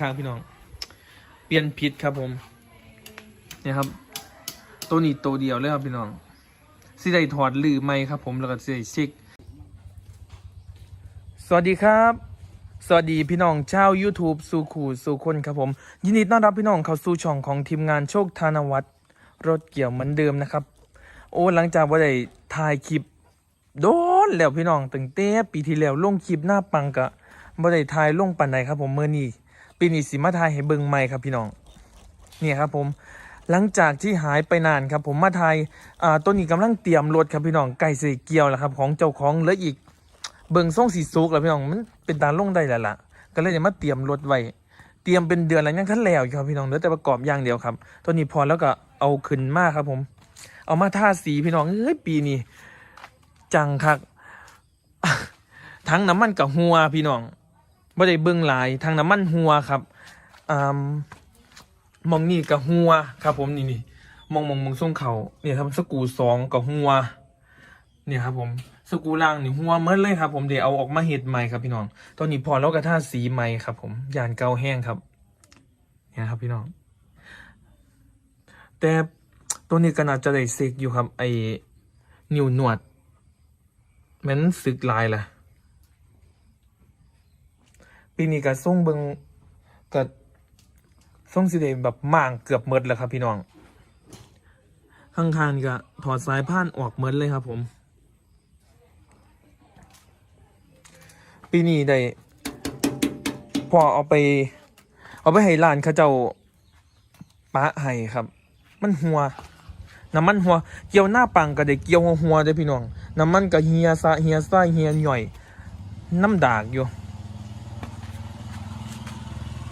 ทางพี่น้อง เปลี่ยนผิดครับผม เนี่ยครับ ตัวนี้ตัวเดียวเลยครับพี่น้องสิได้ถอดลือไม่ครับ ผมแล้วก็สิได้เช็คสวัสดีครับ สวัสดีพี่น้องชาว YouTube สู่ขู่สู่คนครับผม ยินดีต้อนรับพี่น้องเข้าสู่ช่องของทีมงานโชคธนวัฒน์รถเกี่ยวเหมือนเดิมนะครับ โอ้หลังจากว่าได้ถ่ายคลิปโดนแล้วพี่น้องตั้งแต่ปีที่แล้วลงคลิปหน้าปังกะบ่ได้ถ่ายลงปันใดครับผมเมื่อนี้ ปีนี้สิมาถ่ายให้เบิ่งใหม่ครับพี่น้องเนี่ยครับผมหลังจากที่หายไปนานครับผมมาถ่ายอ่าต้นนี้กำลังเตรียมรถครับพี่น้องไก่เสเกียวแหล้วครับของเจ้าของเหลืออีกเบิ่งส่งสีสุกแล้วพี่น้องมันเป็นตาลงได้แล้วล่ะ ก็เลยจะมาเตรียมรถไว้เตรียมเป็นเดือนแล้วยังทันแล้วอยู่ครับพี่น้องเหลือแต่ประกอบอย่างเดียวครับตัวนี้พอแล้วก็เอาขึ้นมากครับผม เอามาทาสีพี่น้องเอ้ยปีนี้จังคักทั้งน้ำมันกับหัวพี่น้อง บ่ได้เบิ่งหลายทั้งน้ำมันหัวครับอ่ามองนี่กับหัวครับ ผมนี่นี่มองมองมองส่งเขาเนี่ยครับสกูสองกับหัวเนี่ยครับ ผมสกูล่างนี่หัวเมื่อเลยครับ ผมเดี๋ยวเอาออกมาเห็ดใหม่ครับพี่น้อง ตอนนี้พอแล้วกระท่าสีใหม่ครับ ผมยานเกาแห้งครับเนี่ยครับพี่น้อง แต่ตัวนี้ก็น่าจะได้เซกอยู่ครับ ไอ้นิ้วหนวดแมันสึกลายแหละ ปีนี้ก็ส่งเบิงก็ส่งสิได้แบบม่างเกือบหมดแล้วครับพี่น้อง ข้างๆนี่ก็ถอดสายพานออกหมดเลยครับผม ปีนี้ได้พอเอาไป เอาไปให้ร้านเขาเจ้าปะให้ครับ มันหัวน้ำมันหัวเกี่ยวหน้าปังก็ได้เกี่ยวหัวๆเด้พี่น้องน้ำมันก็เฮียซะเฮียซ้าเฮียหย่อย น้ำดากอยู่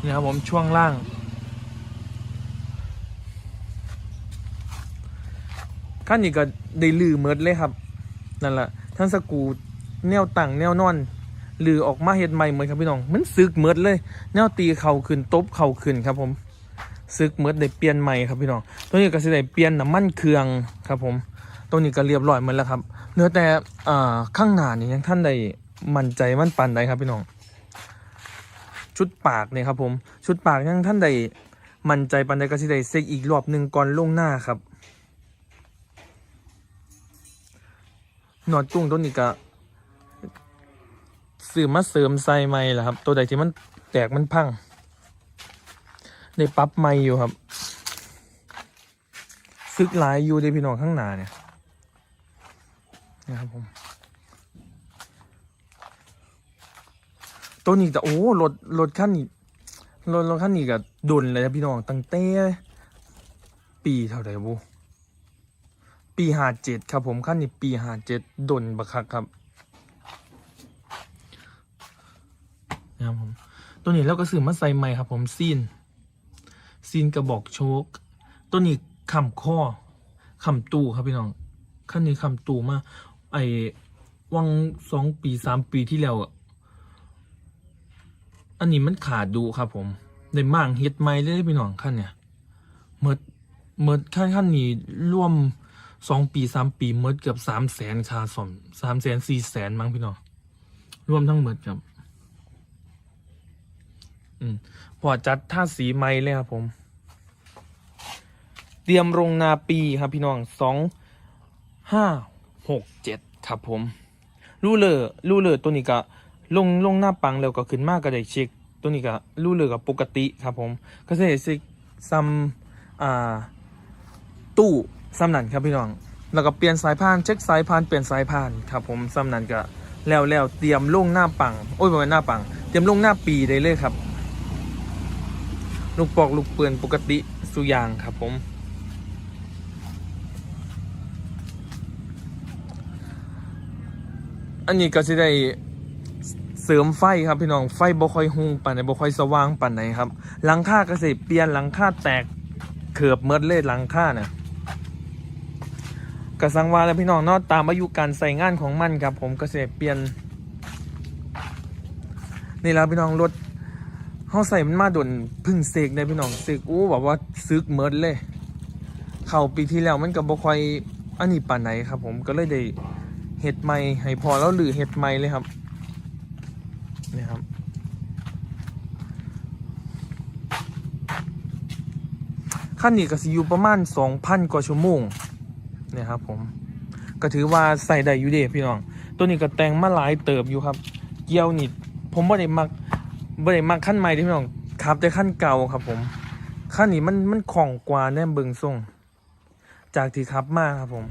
นี่ครับผมช่วงล่าง ขั้นนี้ก็ได้ลือเมิดเลยครับ นั่นแหละทั้งสกูแนวตั้งแนวนอนลือออกมาเฮ็ดใหม่เหมือนครับพี่น้อง มันซึกเมิดเลย แนวตีเข่าขึ้นตบเข่าขึ้นครับผมซึกเมิดได้เปลี่ยนใหม่ครับพี่น้อง ตัวนี้ก็สิได้เปลี่ยนน้ำมันเครื่องครับผมตัวนี้ก็เรียบร้อยหมดแล้วครับ เหลือแต่ข้างหน้านี่ยังท่านได้มั่นใจมั่นปันใดครับพี่น้อง ชุดปากเนี่ยครับผมชุดปากยังท่านใดมั่นใจปันใดก็สิได้เซ็กอีกรอบหนึ่งก่อนลงหน้าครับหนอดจุ้งตัวนี้ก็ซื้อมาเสริมใส่ใหม่แหละครับ ตัวใดที่มันแตกมันพังได้ปรับใหม่อยู่ครับซึกหลายอยู่ในพี่น้องข้างหน้าเนี่ยนะครับผม ตัวนี้แต่โอ้รถรถขั้นนี้รถรถขั้นนี้ก็ดุนเลยนะพี่น้องตั้งแต่ปีเท่าไหร่บุปีห้าเจ็ดครับผมขั้นนี้ปีห้าเจ็ดดนบักคักครับนะครับผมตัวนี้เราก็ซื้อมาใส่ใหม่ครับ ผมซีนซีนกระบอกโชกตัวนี้คำข้อคำตู้ครับพี่น้องขั้นนี้คำตู้มาไอ้วังสองปีสามปีที่แล้วอะ อันนี้มันขาดดูครับผมได้มั่งเฮ็ดใหม่เลยพี่น้องขั้นเนี่ยเมิดเมิดขั้นขั้นนี้ร่วมสองปีสามปีเมดเกือบสามแสนคาสมสามแสนสี่แสนมั้งพี่น้องรวมทั้งหมดครับอืมพอจัดท่าสีไม้เลยครับผม เตรียมลงนาปีครับพี่น้องสองห้าหกเจ็ดครับผมรูเลอร์รูเลอร์ตัวนี้ก็ ลงลงหน้าปังแล้วก็ขึ้นมากก็ได้เช็ค ตัวนี้ก็รูเลอกับปกติครับผมก็จะเห็นซิซัมอ่าตู้ซ้ำนันครับพี่น้องแล้วก็เปลี่ยนสายพานเช็คสายพานเปลี่ยนสายพานครับผมซ้ำนันก็แล้วแล้วเตรียมลงหน้าปังโอ้ยประมาณหน้าปัง เตรียมลงหน้าปีได้เลยครับ ลูกปอกลูกเปือนปกติสุยางครับผมอันนี้ก็จะได้ เสริมไฟครับพี่น้องไฟบ่ค่อยหุงปานไหนบ่ค่อยสว่างปานไหนครับหลังคาก็สิเปลี่ยนหลังคาแตกเขือบเมิดเลยหลังคาเนี่ยกระสังวาแล้วพี่น้องเนอตามอายุการใส่งานของมันครับ ผมก็เสียเปลี่ยนนี่แล้วพี่น้องรถเขาใส่มันมาดนพึ่งเสกได้พี่น้องเสกอู้แบบว่าซึกเมิดเลย เข้าปีที่แล้วมันก็บ่ค่อยอันนี้ป่านไหนครับ ผมก็เลยได้เห็ดใหม่ให้พอแล้วหรือเห็ดใหม่เลยครับ นี่ครับ ขั้นนี้ก็สิอยู่ประมาณ 2,000 กว่าชั่วโมงนี่ครับผม ก็ถือว่าใส่ได้อยู่เด้พี่น้อง ตัวนี้ก็แต่งมาหลายเติบอยู่ครับ เกี่ยวนี่ผมบ่ได้มักบ่ได้มักขั้นใหม่เด้พี่น้องครับแต่ขั้นเก่าครับผมขั้นนี้มันมันของกว่าแน่เบิงทรงจากที่ขับมาครับผม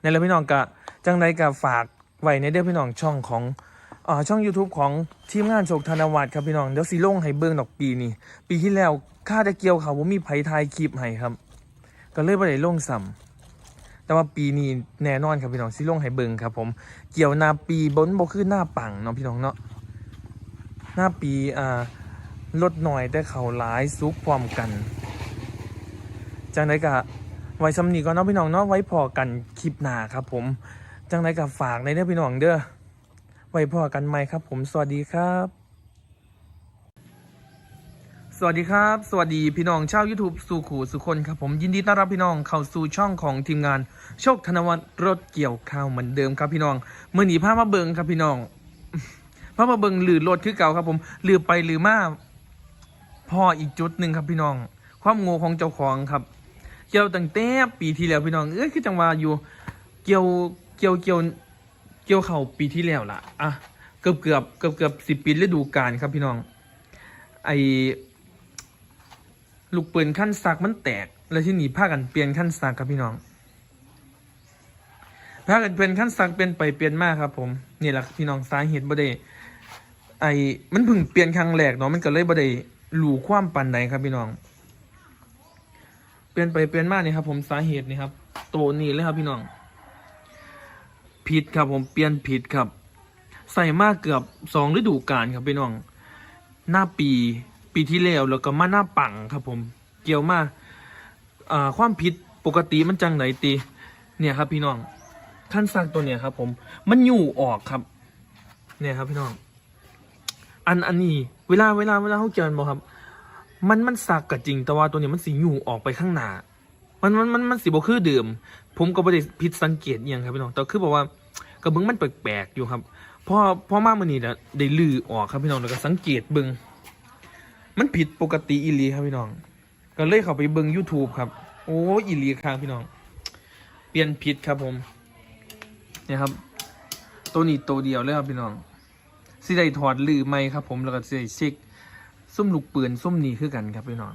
ในแล้วพี่น้องก็จังไดก็ฝากไว้ในเด้อพี่น้องช่องของ ช่อง YouTube ของทีมงานโชคธนวัฒน์ครับพี่น้อง เดี๋ยวสิลงให้เบิ่งดอกปีนี้ ปีที่แล้วค่าได้เกี่ยวเขาว่ามีไผทายคลิปให้ครับ ก็เลยบ่ได้ลงซ้ำแต่ว่าปีนี้แน่นอนครับพี่น้องสิลงให้เบิ่งครับผมเกี่ยวนาปีบนบ่คือหน้าปังเนาะพี่น้องเนาะหน้าปีอ่าลดหน่อยแต่เขาหลายซุกพร้อมกันจังไดกะไว้สำนีก่อนเนาะพี่น้องเนาะไว้พอกันคลิปหน้าครับผมจังไดกะฝากในเด้อพี่น้องเด้อ ไว้พอกันใหม่ครับ ผมสวัสดีครับ สวัสดีครับ สวัสดีพี่น้องชาว YouTube สู่ขู่สุคนครับผมยินดีต้อนรับพี่น้องเข้าสู่ช่องของทีมงาน โชคธนวัฒน์รถเกี่ยวข้าวเหมือนเดิมครับพี่น้องเมื่อหนีผ้ามาเบิงครับพี่น้องผ้ามาเบิงหรือรถคือเก่าครับผมหรือไปหรือมาพ่ออีกจุดหนึ่งครับพี่น้อง ความโง่ของเจ้าของครับ เกี่ยวตั้งแต่ปีที่แล้วพี่น้องเอ้ยคือจังหวะอยู่เกี่ยวเกี่ยวเกี่ยว เกี่ยวเข่าปีที่แล้วล่ะ อะ เกือบเกือบเกือบเกือบสิบปีฤดูกาลครับพี่น้อง ไอลูกปืนขั้นซักมันแตก แล้วที่นี่พากันเปลี่ยนขั้นซักครับพี่น้องพากันเปลี่ยนขั้นซักเปลี่ยนไปเปลี่ยนมากครับ ผมนี่แหละพี่น้องสาเหตุบ่ได้ไอมันเพิ่งเปลี่ยนครั้งแรกเนาะมันก็เลยบ่ได้รู้ความปันใดครับพี่น้อง เปลี่ยนไปเปลี่ยนมากนี่ครับ ผมสาเหตุนี่ครับ ตัวนี้เลยครับพี่น้อง ผิดครับผมเปลี่ยนผิดครับ ใส่มากเกือบสองฤดูกาลครับพี่น้อง หน้าปีปีที่แล้วแล้วก็มาหน้าปังครับผม เกี่ยวมาอ่าความผิดปกติมันจังไหนตีเนี่ยครับพี่น้องขั้นซักตัวเนี่ยครับ ผม มันอยู่ออกครับ เนี่ยครับพี่น้อง อันอันนี้เวลาเวลาเวลาเขาเกี่ยวมันบอกครับ มันมันสักก็จริงแต่ว่าตัวเนี้มันสีอยู่ออกไปข้างหน้า มันมันมันมันสีบ่คือเดิมผมก็บ่ได้ผิดสังเกตอหย่างครับพี่น้องแต่คือบอกว่ากระเบื้องมันแปลกๆอยู่ครับพอพอมามื่อนี้นะได้ลือออกครับพี่น้องแล้วก็สังเกตเบิงมันผิดปกติอีหลีครับพี่น้อง ก็เลยเข้าไปเบิง YouTube ครับ โอ้อีหลีค้างพี่น้อง เปลี่ยนผิดครับผมเนี่ยครับ ตัวนี้ตัวเดียวเลยครับพี่น้องสิได้ถอดลือไหมครับ ผมแล้วก็สิได้เช็คซุ่มลูกปืนซุ่มนี้คือกันครับพี่น้อง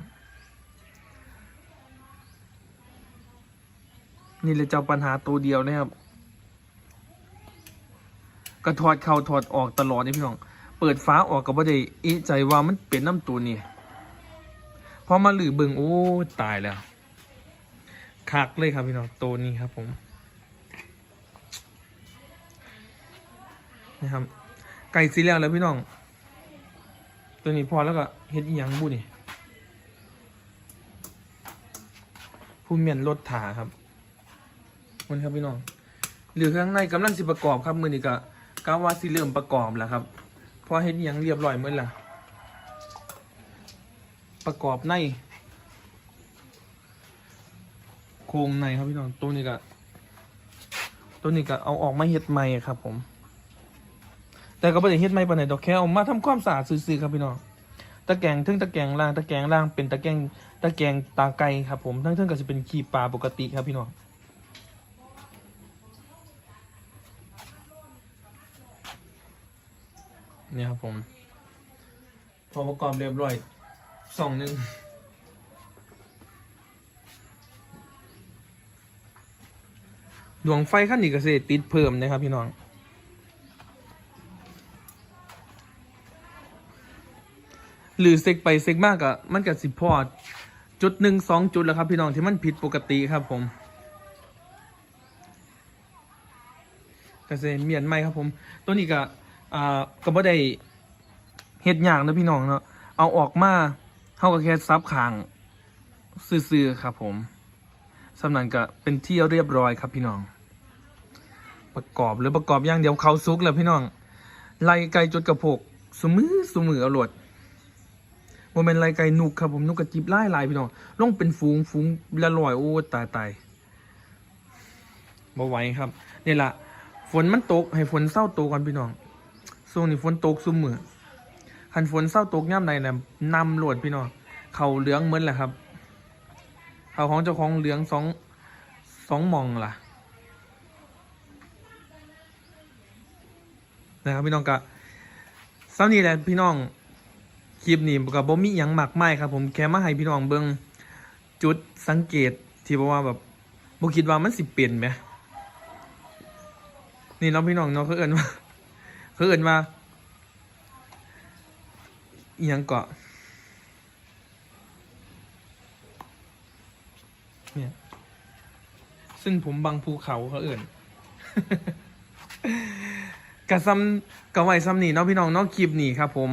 นี่เลยเจ้าปัญหาตัวเดียวนะครับก็ถอดเข้าถอดออกตลอดนี่พี่น้อง เปิดฟ้าออกก็บ่ได้เอะใจว่ามันเป็นน้ำตัวนี่พอมาหลือเบิงโอ้ตายแล้วคักเลยครับพี่น้องตัวนี้ครับผมนะครับ ไก่สีแล้วแล้วพี่น้อง ตัวนี้พอแล้วก็เฮ็ดยังบุนี่ผู้เมียนรถถาครับ มันครับพี่น้องหรือข้างในกำลังสิประกอบครับมือนี้ก็กาว่าสิเริ่มประกอบแล้วครับเพอเห็นยังเรียบร้อยหมดละประกอบใน โครงในครับพี่น้องตัวนี้ก็ตัวนี้ก็เอาออกมาเฮ็ดใหม่ครับ ผม แต่ก็ไม่ได้เฮ็ดใหม่ปานไหนดอกแค่เอามาทำความสะอาดซื่อๆครับพี่น้องตะแกรงทึ่งตะแกรงล่างตะแกรงล่างเป็นตะแกรงตะแกรงตาไก่ครับ ผมทั้งๆก็จะเป็นขีปลาปกติครับพี่น้อง เนี่ยครับผมพอประกอบเรียบร้อยสองหนึ่งดวงไฟขั้นนี้ก็เสติดเพิ่มนะครับพี่น้องหรือเซกไปเซกมากอะมันกับสิพอดจุดหนึ่งสองจุดแล้วครับ พี่น้องที่มันผิดปกติครับผมกเษเมียนไหมครับผม ตัวนี้ก็ อ่าก็บ่ได้เฮ็ดยากนะพี่น้องเนาะเอาออกมาเฮาก็แค่ซับขางซื่อๆครับ ผมสำนันก็เป็นที่เรียบร้อยครับพี่น้อง ประกอบหรือประกอบอย่างเดียวเขาซุกแล้วพี่น้องไล่ไก่จดกระโพกสมือสมือเอาหลดโมเมนไล่ไก่นุกครับผมนุกกระจิบไล่ไล่พี่น้องลงเป็นฟูงฟูงละลอยโอ้ตายตายบ่ไหวครับนี่แหละฝนมันตกให้ฝนเศร้าตกก่อนพี่น้อง ช่วงนี้ฝนตกซุ่มมือคันฝนเศร้าตกย่ำใดเนี่ยนำโหลดพี่น้องเขาเหลืองเหมือนแหละครับเขาของเจ้าของเหลืองสองสองมองล่ะนะครับพี่น้องกะซ้ำนี่แหละพี่น้องคลิปนี้กับบ่มีหยังมากไมายครับผมแค่มาให้พี่น้องเบิ่งจุดสังเกตที่บอกว่าแบบบ่คิดว่ามันสิเปลี่ยนไหมนี่เน้องพี่น้องเนาะเขาเอิ้นว่า เขาเอิ้นว่าอหยังเกาะเนี่ยเส้นผมบางภูเขาเขาเอิ่นกะซ้ำกะไว้ซ้ำนี่เนาะพี่น้องเนอกคลิปนี่ครับผม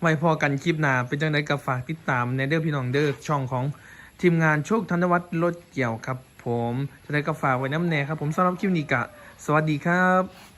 ไว้พอกันคลิปหน้าเป็นจังไดก็ฝากติดตามในเด้อพี่น้องเด้อช่องของทีมงานโชคธนวัฒน์รถเกี่ยวครับ ผมจะได้ก็ฝากไว้น้ำแน่ครับผมสำหรับคลิปนี้กะ สวัสดีครับ